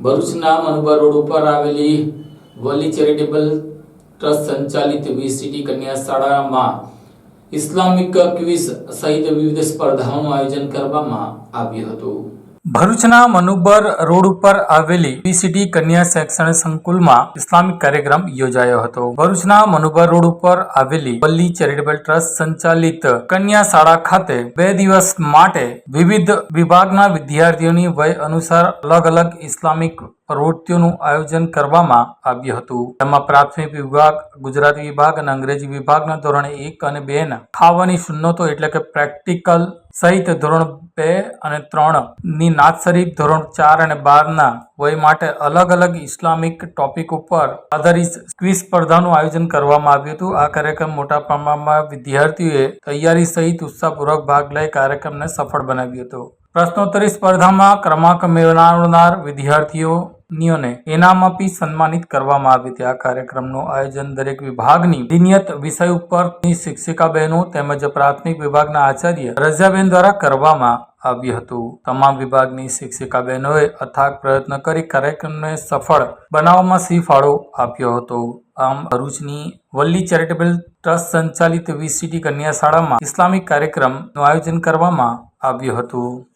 ભરૂચના મનુબર રોડ ઉપર આવેલી વલી ચેરિટેબલ ટ્રસ્ટ સંચાલિત વીસીટી કન્યા શાળામાં ઇસ્લામિક ક્વિઝ સહિત વિવિધ સ્પર્ધાઓનું આયોજન કરવામાં આવ્યું હતું. ભરૂચના મનુબર રોડ ઉપર આવેલી યુનિવર્સિટી કન્યા શૈક્ષણિક સંકુલમાં ઇસ્લામિક કાર્યક્રમ યોજાયો હતો. ભરૂચના મનુબર રોડ ઉપર આવેલી પલ્લી ચેરિટેબલ ટ્રસ્ટ સંચાલિત કન્યા શાળા ખાતે બે દિવસ માટે વિવિધ વિભાગના વિદ્યાર્થીઓની વય અનુસાર અલગ અલગ ઇસ્લામિક પ્રવૃત્તિઓનું આયોજન કરવામાં આવ્યું હતું. તેમાં પ્રાથમિક વિભાગ, ગુજરાતી વિભાગ અને અંગ્રેજી વિભાગના ધોરણે એક અને બે ના ખાવાની સુન્નતો એટલે કે પ્રેક્ટિકલ સહિત ધોરણ બે અને ત્રણની નાત શરીફ ધોરણ ચાર અને બાર ના વય માટે અલગ અલગ ઇસ્લામિક ટોપિક ઉપર આધારિત ક્વિઝ સ્પર્ધાનું આયોજન કરવામાં આવ્યું હતું. આ કાર્યક્રમ મોટા પ્રમાણમાં વિદ્યાર્થીઓએ તૈયારી સહિત ઉત્સાહપૂર્વક ભાગ લઈ કાર્યક્રમને સફળ બનાવ્યો હતો. પ્રશ્નોત્તરી સ્પર્ધામાં ક્રમાંક મેળવનાર વિદ્યાર્થીઓને ઇનામ આપી સન્માનિત કરવામાં આવી હતી. આ કાર્યક્રમનું આયોજન દરેક વિભાગની દિનિયત વિષય ઉપરની શિક્ષિકા બહેનો તેમજ પ્રાથમિક વિભાગના આચાર્ય રઝાબેન દ્વારા કરવામાં આવ્યું હતું. તમામ વિભાગની શિક્ષિકા બહેનોએ અથાગ પ્રયત્ન કરી કાર્યક્રમને સફળ બનાવવામાં સી ફાળો આપ્યો હતો. આમ, ભરૂચની વલ્લી ચેરિટેબલ ટ્રસ્ટ સંચાલિત વીસીટી કન્યા શાળામાં ઇસ્લામિક કાર્યક્રમનું આયોજન કરવામાં આવ્યું હતું.